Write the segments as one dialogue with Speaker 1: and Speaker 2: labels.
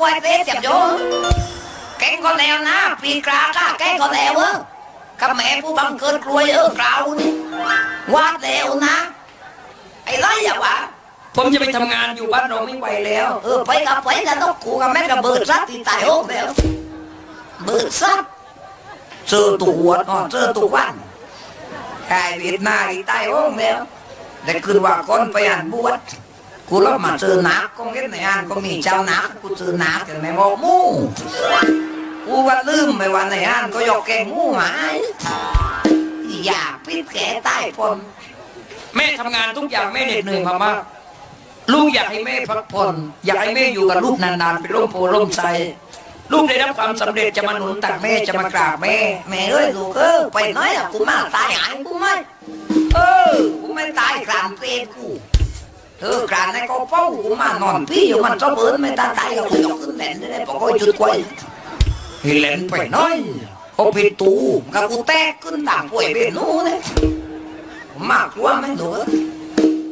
Speaker 1: ไว้เต้เจ็บโยแกงก็แล้วนะปีกราก้าแกงก็แล้วเออกับแม่ผู้บังเกิดกลวยเออกล่าวนี่วาดแล้วนะ ไอ้ไรอย่าวะ
Speaker 2: ผมจะไปทำงานอยู่บ้านเราไม่ไหวแล้ว
Speaker 1: เออไปกับไปกันต้องกูกับแม่กับเบิดซัดที่ตายโอ้แล้วเบิดซัดเจอตัวหัวอ๋อเจอตัววันกายเวียดนาที่ตายโอ้แล้วแต่คือว่าคนไปอ่านบวช กูรับมาเจอหนักก็เห็นในอ่านก็มีเจ้านักกูเจอหนักแต่ไม่บอกมู่กูว่าลืมไปวันไหนอ่านก็ยกแกงงูหมาอยากพิษแกใต้พน
Speaker 2: แม่ทำงานทุกอย่างแม่เหน็ดเหนื่อยมามากลูกอยากให้แม่พักผ่อนอยากให้แม่อยู่กับลูกนานๆเป็นร่มโพร่มไทรลูกได้รับความสำเร็จจะมาหนุนตักแม่จะมากราบแม่
Speaker 1: แม่เอ้ยลูกเออไปน้อยอะกูมาตายหายกูไม่เออกูไม่ตายกลางเปรกู เออกลางในกอเป้ากูมานอนพี่อยู่มันชอบเอินไม่ตายตายก็กูยกขึ้นแหลนได้ปกอยจุดไว้เห็นแหลนไปน้อยเขาปิดตูกับกูแตกขึ้นต่างป่วยเป็นหนูเนี่ยมากกลัวไหมหนู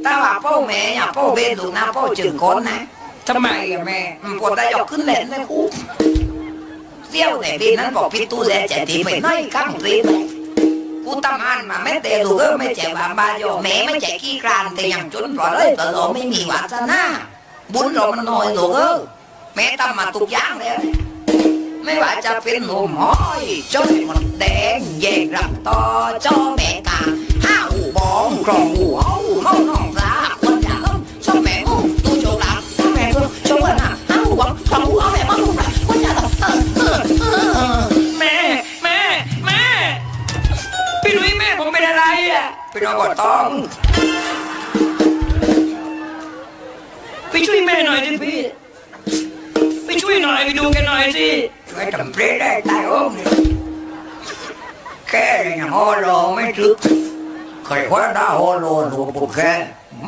Speaker 1: แต่ว่าเป้าแม่อย่าเป้าเบนลูกนะเป้าจึงคนนะ
Speaker 2: ทำไมอะแม่
Speaker 1: อืมปวดได้ยกขึ้นแหลนเลยกูเซี่ยวไหนปีนั้นบอกพี่ตู้แลจะตีไปน้อยข้างรีเลย กูตำอันมาไม่เตะลูกเออไม่เจ็บาบาโยแม่ไม่เจกขี้กรานแต่ยังจนปล่อยเลยแต่เราไม่มีวาสนาบุญเรามันน้อยลูกเออแม่ตำมาตุกย่างเลยไม่ว่าจะเป็นหนุ่มห้อยจนหมดแดงแยกรับต่อจ้อแม่กาห้าอูบองกรองหูเอาเมาน้อง อะพี่น้องก็ต้อง
Speaker 2: ไปช่วยแม่หน่อยดิพี่ ไปช่วยหน่อยไปดูแกหน่อยสิ
Speaker 1: ช่วยทำเพลงได้ตายโอ้มเนี่ยแค่เนี่ยฮอโลไม่ถึกเคยว่าได้ฮอโลหลวงปู่แค่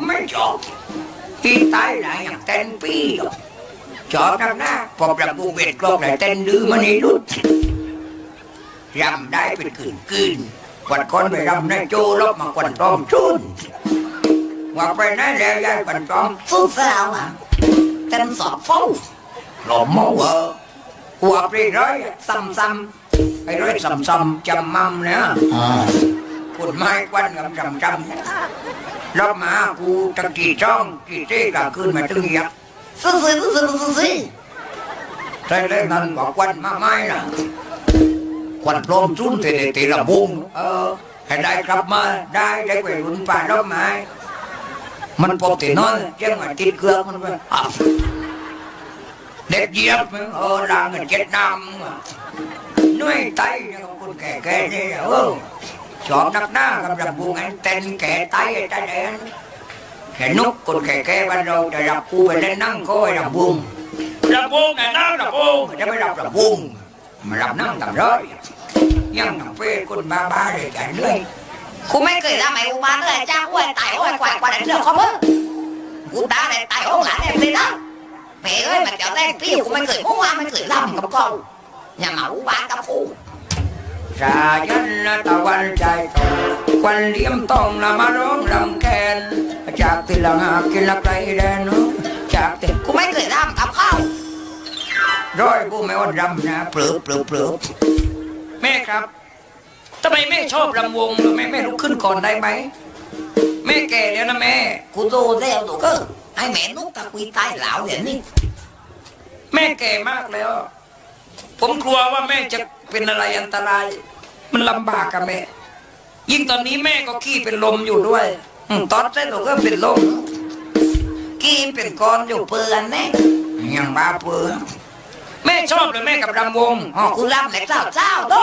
Speaker 1: ไม่จบที่ตายหลายอย่างเต้นปีหรอกจอบนักหน้าพอประกูเวทกลองไหนเต้นดื้อมันนี่รุดรำได้เป็นคืนคืน วัดคนไปรำในโจลบมากวันตอมชุนว่าไปไหนแล้วยายกวันตอมสู้สาวอะเต้นสอบเฝ้าหลอมเมาเหอะหัวปรีร้อยซ้ำซ้ำไอ้ร้อยซ้ำซ้ำจำมั่มเนี่ยขุดไม้ควันกำจำจำรอบมากูตะกี้จ้องกี่เต้ก็ขึ้นมาตึงยักซื้อซื้อซื้อซื้อซื้อใช่เลยนั่นบอกควันมาไม้นะ ควันพร้อมจุ้นเตะเตะระบุงเออให้ได้กลับมาได้ได้ไปรุ่นป่ารอบไม้มันพบตีน้อยเจ้ามันติดเครื่องมันไปอ้าวเด็กเหยียบเออร่างเงินเจ็ดน้ำนุ่ยไตเนี่ยคนแก่ๆนี่เออชอบนักหน้ากับรำบุงอันเต้นแก่ไตไอ้ตาแดงแค่นุกคนแก่ๆบ้านเราจะรับกูไปเล่นนั่งก็ไอ้รำบุง
Speaker 2: ระโบงไงน้ำระโบง
Speaker 1: จะไม่รับรำบุงมารับนั่ง ตำร้อยยังทำเพื่อคนบ้าๆเลยใจเรื่อยกูไม่เคยทำไอ้กูมาเลยจ้ากูไอ้ตายโอ้ยควายควายเรื่องเขาเพิ่งกูตาเลยตายโอ้หลานเลยนะ mẹ ơi mà trở lên ví dụ mày cười mua mày cười lòng กับ con nhà mẫu ba cà phô ชายันตะวันใจตรงควันเลี้ยมต้องละม ร้อยกูไม่อ่อนรำนะเปลือเปลือเปลือ
Speaker 2: แม่ครับทำไมแม่ชอบรำวงหรือแม่แม่ลุกขึ้นก่อนได้ไหมแม่แก่แล้วนะแม่
Speaker 1: กูโตแล้วตัวก็ไอ้แม่นุกตะกุยตายเหลาเดี๋ยวนี้
Speaker 2: แม่แก่มากแล้ว ผมกลัวว่าแม่จะเป็นอะไรอันตราย มันลำบากกับแม่ ยิ่งตอนนี้แม่ก็ขี้เป็นลมอยู่ด้วย
Speaker 1: อตอนเส้นตัวก็เป็นลมกินเป็นก้อนอยู่เปื่อนแน่ยังบ้าเปื่อน
Speaker 2: แม่ชอบเลยแม่กับรำวง
Speaker 1: อ๋อกูรับแหลกเจ้าเจ้าโต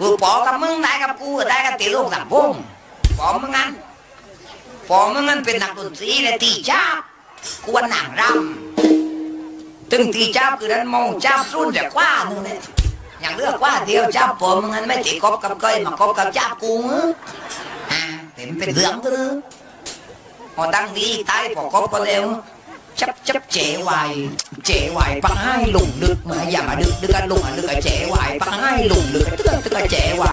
Speaker 1: กูปอกับมึงได้กับกูได้กับตีลูกสับพงปอมึงงั้นปอมึงงั้นเป็นนักดนตรีและตีจ้าบกวนหนังรำตึงตีจ้าบคือนั้นมองจ้าบรุ่นแต่กว่านึงเนี่ยอย่างเลือกว่าเดียวจ้าบปอมึงงั้นไม่ตีกบกับก้อยมาคบกับจ้าบกูเอออ่าเห็นเป็นเรื่องก็เลยพอตั้งดีตายพอคบก็เร็ว chấp chấp, trẻ hoài trẻ hoài bằng hai lùng được mà già mà được được cái lùng à được cả trẻ hoài bằng hai lùng được tức là tức là trẻ hoài.